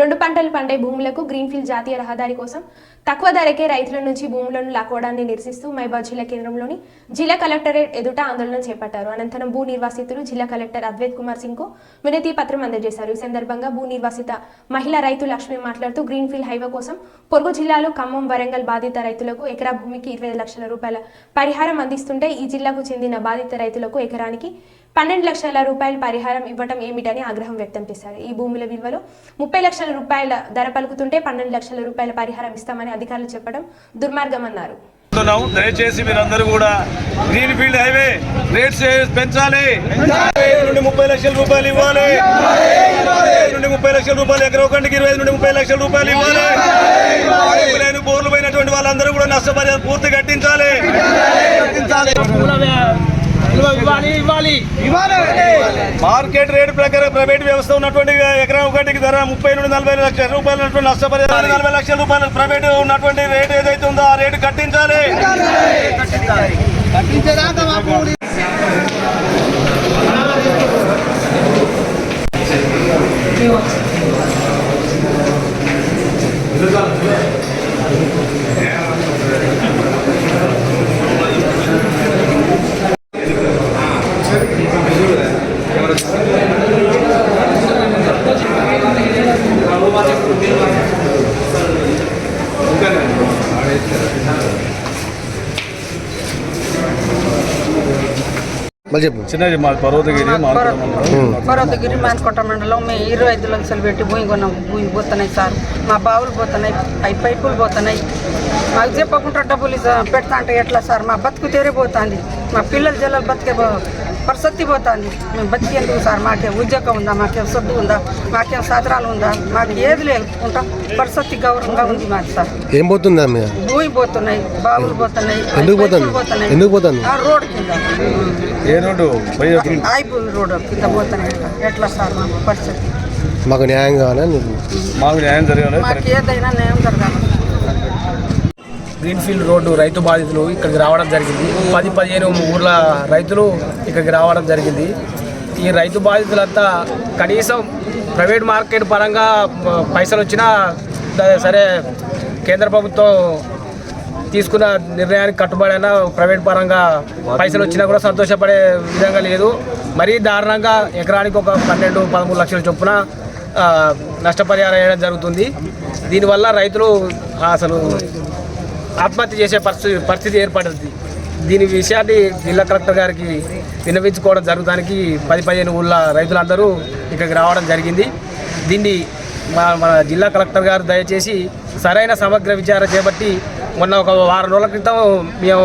రెండు పంటలు పండే భూములకు గ్రీన్ఫీల్డ్ జాతీయ రహదారి కోసం తక్కువ ధరకే రైతుల నుంచి భూములను లాక్కోవడాన్ని నిరసిస్తూ మైబాద్ జిల్లా కేంద్రంలోని జిల్లా కలెక్టరేట్ ఎదుట ఆందోళన చేపట్టారు. అనంతరం భూ నిర్వాసితులు జిల్లా కలెక్టర్ అద్వైత్ కుమార్ సింగ్కు వినతి పత్రం అందజేశారు. ఈ సందర్భంగా భూ నిర్వాసిత మహిళా రైతు లక్ష్మి మాట్లాడుతూ గ్రీన్ఫీల్డ్ హైవే కోసం పొరుగు జిల్లాలో ఖమ్మం వరంగల్ బాధిత రైతులకు ఎకరా భూమికి ఇరవై లక్షల రూపాయల పరిహారం అందిస్తుంటే ఈ జిల్లాకు చెందిన బాధిత రైతులకు ఎకరానికి పన్నెండు లక్షల రూపాయల పరిహారం ఇవ్వటం ఏమిటని ఆగ్రహం వ్యక్తం చేశారు. ఈ భూముల విలువలో ముప్పై లక్షల రూపాయల ధర పలుకుతుంటే పన్నెండు లక్షల రూపాయల పరిహారం ఇస్తామని అధికారులు చెప్పడం దుర్మార్గమన్నారు. చెప్తున్నాం దయచేసి మీరందరూ కూడా గ్రీన్ ఫీల్డ్ హైవే రేట్స్ పెంచాలి. నుండి ముప్పై లక్షల రూపాయలు ఇవ్వాలి. నుండి ముప్పై లక్షల రూపాయలు ఎకర ఒకటికి ఇరవై ఐదు నుండి ముప్పై లక్షల రూపాయలు ఇవ్వాలి లేని బోర్లు పోయినటువంటి వాళ్ళందరూ కూడా నష్టపరిహారం పూర్తి కట్టించాలి. మార్కెట్ రేట్ ప్రకారం ప్రైవేట్ వ్యవస్థ ఉన్నటువంటి ఎకరం ఒకటికి ధర ముప్పై నుండి నలభై లక్షల రూపాయలు ఉన్నటువంటి నష్టపరిహారం నలభై లక్షల రూపాయలు. ప్రైవేట్ ఉన్నటువంటి రేట్ ఏదైతే ఉందో ఆ రేటు కట్టించాలి. కట్టించేదాకా చిన్నది మా పర్వతగిరి పర్వతగిరి మాన్కోట మండలం మేము ఇరవై ఐదు లక్షలు పెట్టి భూమి కొన్నాం. భూమి పోతున్నాయి సార్. మా బావులు పోతున్నాయి అవి పైపులు పోతున్నాయి. మాకు చెప్పకుండా డబ్బులు పెడతా అంటే ఎట్లా సార్? మా బతుకు తెరిపోతుంది. మా పిల్లల జల్లలు బతికే పరిస్థితి పోతుంది. మేము బతికేందుకు సార్? మాకేం ఉద్యోగం ఉందా? మాకేం సొద్దు ఉందా? మాకేం సాధనాలు ఉందా? మాకు ఏది లేకుండా పరిస్థితి గౌరవంగా ఉంది మాకు సార్. ఏం పోతుందా పోతున్నాయి బావులు పోతున్నాయి ఎందుకు పోతుంది? ఎందుకు పోతుంది? ఆ రోడ్ కింద. ఏ రోడ్డు? రోడ్ కింద పోతున్నాయి. ఎట్లా సార్ మా పరిస్థితి? మాకు న్యాయం కావాలా? నీకు మాకు న్యాయం జరగాలి. మాకు ఏదైనా న్యాయం జరగాలి. గ్రీన్ఫీల్డ్ రోడ్డు రైతు బాధితులు ఇక్కడికి రావడం జరిగింది. పది పదిహేను ఊర్ల రైతులు ఇక్కడికి రావడం జరిగింది. ఈ రైతు బాధితులంతా కనీసం ప్రైవేట్ మార్కెట్ పరంగా పైసలు వచ్చినా సరే కేంద్ర ప్రభుత్వం తీసుకున్న నిర్ణయానికి కట్టుబడైనా ప్రైవేట్ పరంగా పైసలు వచ్చినా కూడా సంతోషపడే విధంగా లేదు. మరీ దారుణంగా ఎకరానికి ఒక పన్నెండు పదమూడు లక్షల చొప్పున నష్టపరిహారం వేయడం జరుగుతుంది. దీనివల్ల రైతులు అసలు ఆత్మహత్య చేసే పరిస్థితి పరిస్థితి ఏర్పడుతుంది దీని విషయాన్ని జిల్లా కలెక్టర్ గారికి విన్నవించుకోవడం జరుగుతానికి పది పదిహేను ఊళ్ళ రైతులందరూ ఇక్కడికి రావడం జరిగింది. దీన్ని మా మన జిల్లా కలెక్టర్ గారు దయచేసి సరైన సమగ్ర విచారణ చేపట్టి మొన్న ఒక వారం రోజుల క్రితం మేము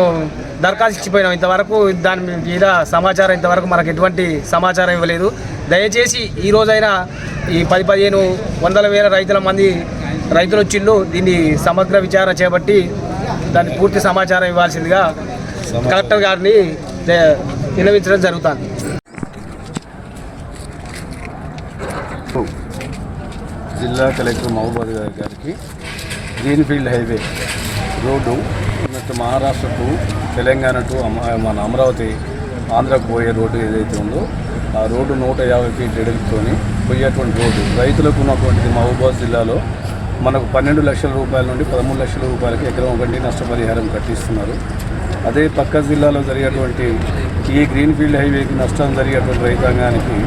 దరఖాస్తు ఇచ్చిపోయినాం. ఇంతవరకు దాని మీద సమాచారం ఇంతవరకు మనకు ఎటువంటి సమాచారం ఇవ్వలేదు. దయచేసి ఈ రోజైనా ఈ పది పదిహేను వందల వేల రైతుల మంది రైతులు వచ్చిండు దీన్ని సమగ్ర విచారణ చేపట్టి దాన్ని పూర్తి సమాచారం ఇవ్వాల్సిందిగా కలెక్టర్ గారిని దే- విన్నవించడం జరుగుతుంది. జిల్లా కలెక్టర్ మహబూబాద్ గారికి గ్రీన్ఫీల్డ్ హైవే రోడ్డు నెక్స్ట్ మహారాష్ట్రకు తెలంగాణ టు మన అమరావతి ఆంధ్రకు పోయే రోడ్డు ఏదైతే ఉందో ఆ రోడ్డు నూట యాభై ఫీట్ ఎడుగుతోని పోయేటువంటి రోడ్డు. రైతులకు ఉన్నటువంటిది మహబూబాద్ జిల్లాలో మనకు పన్నెండు లక్షల రూపాయల నుండి పదమూడు లక్షల రూపాయలకి ఎకరం ఒకటి నష్టపరిహారం కట్టిస్తున్నారు. అదే పక్క జిల్లాలో జరిగేటువంటి ఈ గ్రీన్ఫీల్డ్ హైవేకి నష్టం జరిగేటువంటి రైతాంగానికి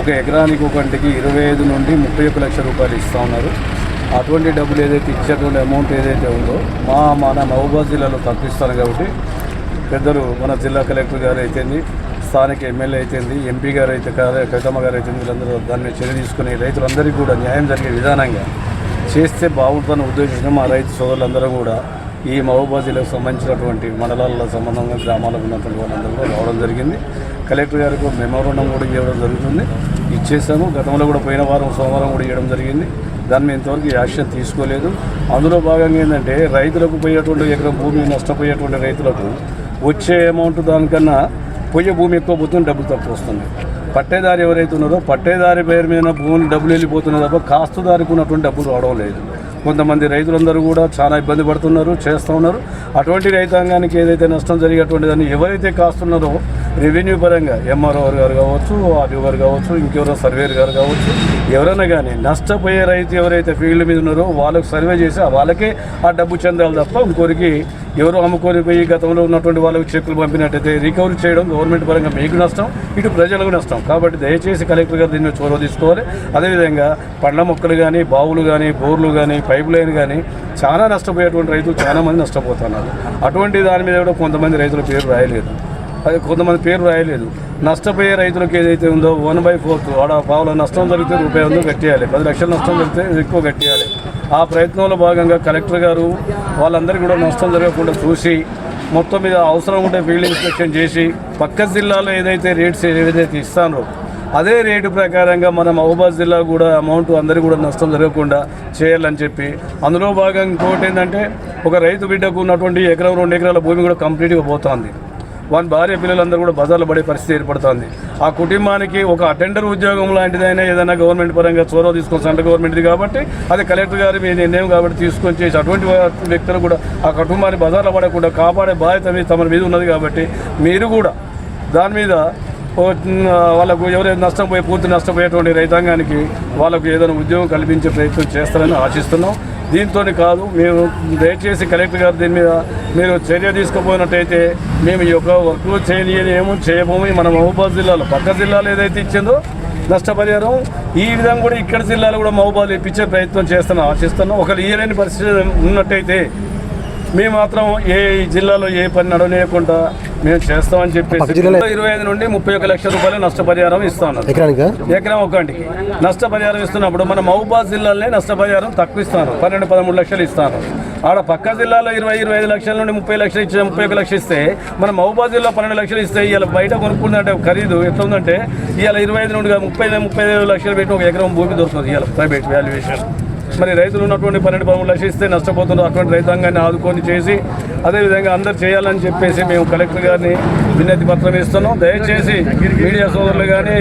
ఒక ఎకరానికి ఒకటికి ఇరవై ఐదు నుండి ముప్పై ఒక్క లక్షల రూపాయలు ఇస్తూ ఉన్నారు. అటువంటి డబ్బులు ఏదైతే ఇచ్చేటువంటి అమౌంట్ ఏదైతే ఉందో మా మన మహబూబాద్ జిల్లాలో తప్పిస్తాను కాబట్టి పెద్దలు మన జిల్లా కలెక్టర్ గారు అయితేంది స్థానిక ఎమ్మెల్యే అయితేంది ఎంపీ గారు అయితే కాదు, కవితమ్మ గారు అయితే వీళ్ళందరూ దాన్ని చర్య తీసుకుని రైతులందరికీ కూడా న్యాయం జరిగే విధానంగా చేస్తే బాగుంటుందని ఉద్దేశించిన మా రైతు సోదరులందరూ కూడా ఈ మహబూబాద్ జిల్లాకు సంబంధించినటువంటి మండలాల సంబంధంగా గ్రామాలకు ఉన్నటువంటి వాళ్ళందరూ కూడా రావడం జరిగింది. కలెక్టర్ గారికి మెమోరండం కూడా ఇవ్వడం జరుగుతుంది. ఇచ్చేసాము. గతంలో కూడా పోయిన వారం సోమవారం కూడా ఇవ్వడం జరిగింది. దాన్ని మీద ఇంతవరకు యాక్షన్ తీసుకోలేదు. అందులో భాగంగా ఏంటంటే రైతులకు పోయేటువంటి ఎకరం భూమి నష్టపోయేటువంటి రైతులకు వచ్చే అమౌంట్ దానికన్నా పోయే భూమి ఎక్కువ పోతుంది డబ్బులు తక్కువ వస్తుంది. పట్టేదారి ఎవరైతే ఉన్నారో పట్టేదారి పేరు మీద భూమి డబ్బులు వెళ్ళిపోతున్నారు తప్ప కాస్తుదారికి ఉన్నటువంటి డబ్బులు రావడం లేదు. కొంతమంది రైతులందరూ కూడా చాలా ఇబ్బంది పడుతున్నారు చేస్తూ ఉన్నారు. అటువంటి రైతాంగానికి ఏదైతే నష్టం జరిగేటువంటి దాన్ని ఎవరైతే కాస్తున్నారో రెవెన్యూ పరంగా ఎంఆర్ఓ గారు కావచ్చు ఆర్డీఓ గారు కావచ్చు ఇంకెవరో సర్వేర్ గారు కావచ్చు ఎవరైనా కానీ నష్టపోయే రైతు ఎవరైతే ఫీల్డ్ మీద ఉన్నారో వాళ్ళకు సర్వే చేసి ఆ వాళ్ళకే ఆ డబ్బు చెందాలి తప్ప ఇంకోరికి ఎవరు అమ్ముకొని పోయి గతంలో ఉన్నటువంటి వాళ్ళకి చెక్కులు పంపినట్టయితే రికవరీ చేయడం గవర్నమెంట్ పరంగా మీకు నష్టం ఇటు ప్రజలకు నష్టం. కాబట్టి దయచేసి కలెక్టర్ గారు దీన్ని చొరవ తీసుకోవాలి. అదేవిధంగా పండ్ల మొక్కలు కానీ బావులు కానీ బోర్లు కానీ పైప్ లైన్ కానీ చాలా నష్టపోయేటువంటి రైతులు చాలామంది నష్టపోతున్నారు. అటువంటి దాని మీద కూడా కొంతమంది రైతుల పేరు రాయలేదు. అది కొంతమంది పేరు రాయలేదు. నష్టపోయే రైతులకు ఏదైతే ఉందో వన్ బై ఫోర్త్ ఆడ పావుల నష్టం జరిగితే రూపాయి ఉందో కట్టేయాలి. పది లక్షల నష్టం జరిగితే ఎక్కువ కట్టేయాలి. ఆ ప్రయత్నంలో భాగంగా కలెక్టర్ గారు వాళ్ళందరికీ కూడా నష్టం జరగకుండా చూసి మొత్తం మీద అవసరం ఉంటే ఫీల్డ్ ఇన్స్పెక్షన్ చేసి పక్క జిల్లాలో ఏదైతే రేట్స్ ఏదైతే ఇస్తానో అదే రేటు ప్రకారంగా మనం మహబూబాద్ జిల్లా కూడా అమౌంట్ అందరికీ కూడా నష్టం జరగకుండా చేయాలని చెప్పి అందులో భాగంగా ఇంకోటి ఏంటంటే ఒక రైతు బిడ్డకు ఉన్నటువంటి ఎకరం రెండు ఎకరాల భూమి కూడా కంప్లీట్గా పోతుంది. వాని భార్య పిల్లలందరూ కూడా బజార్లో పడే పరిస్థితి ఏర్పడుతుంది. ఆ కుటుంబానికి ఒక అటెండర్ ఉద్యోగం లాంటిదైనా ఏదైనా గవర్నమెంట్ పరంగా చొరవ తీసుకొని సెంట్రల్ గవర్నమెంట్ది కాబట్టి అది కలెక్టర్ గారి మీ నిర్ణయం కాబట్టి తీసుకొని చేసి అటువంటి వ్యక్తులు కూడా ఆ కుటుంబాన్ని బజార్లో పడకుండా కాపాడే బాధ్యత మీ తమ మీద ఉన్నది కాబట్టి మీరు కూడా దాని మీద వాళ్ళకు ఎవరైతే నష్టపోయి పూర్తి నష్టపోయేటువంటి రైతాంగానికి వాళ్ళకు ఏదైనా ఉద్యోగం కల్పించే ప్రయత్నం చేస్తారని ఆశిస్తున్నాం. దీంతో కాదు మేము దయచేసి కలెక్టర్ గారు దీని మీద మీరు చర్య తీసుకోపోయినట్టయితే మేము ఈ యొక్క వర్క్లు చేయని ఏమో చేయబోము. మన మహబూబాద్ జిల్లాలో పక్క జిల్లాలో ఏదైతే ఇచ్చిందో నష్టపరిహారం ఈ విధంగా కూడా ఇక్కడ జిల్లాలో కూడా మహబూబాద్ ఇప్పించే ప్రయత్నం చేస్తున్నాం ఆశిస్తున్నాం. ఒకరు ఇయ్యలేని పరిస్థితి ఉన్నట్టయితే మేము మాత్రం ఏ జిల్లాలో ఏ పని నడవలేకుండా మేము చేస్తామని చెప్పేసి ఇరవై ఐదు నుండి ముప్పై ఒక లక్షల రూపాయలు నష్టపరిహారం ఇస్తాను ఎకరం ఒక్కంటికి. నష్టపరిహారం ఇస్తున్నప్పుడు మన మహబూబాద్ జిల్లాలోనే నష్టపరిహారం తక్కువ ఇస్తారు పన్నెండు పదమూడు లక్షలు ఇస్తారు ఆడ పక్క జిల్లాలో ఇరవై ఇరవై ఐదు లక్షల నుండి ముప్పై లక్షలు ఇచ్చే ముప్పై ఒక లక్షలు ఇస్తే మన మహబూబాద్ జిల్లా పన్నెండు లక్షలు ఇస్తే ఇవాళ బయట కొనుక్కుందంటే ఖరీదు ఎట్లా ఉందంటే ఇవాళ ఇరవై ఐదు నుండి ముప్పై ముప్పై ఐదు లక్షలు పెట్టి ఒక ఎకరం భూమి దొరుకుతుంది ఇవాళ ప్రైవేట్ వాల్యుయేషన్ మరి రైతులు ఉన్నటువంటి పన్నెండు పదమూడు లక్షలు ఇస్తే నష్టపోతున్నారు. అటువంటి రైతాంగాన్ని ఆదుకొని చేసి అదేవిధంగా అందరు చేయాలని చెప్పేసి మేము కలెక్టర్ గారిని వినతి పత్రం ఇస్తున్నాం. దయచేసి మీడియా సోదరులు కానీ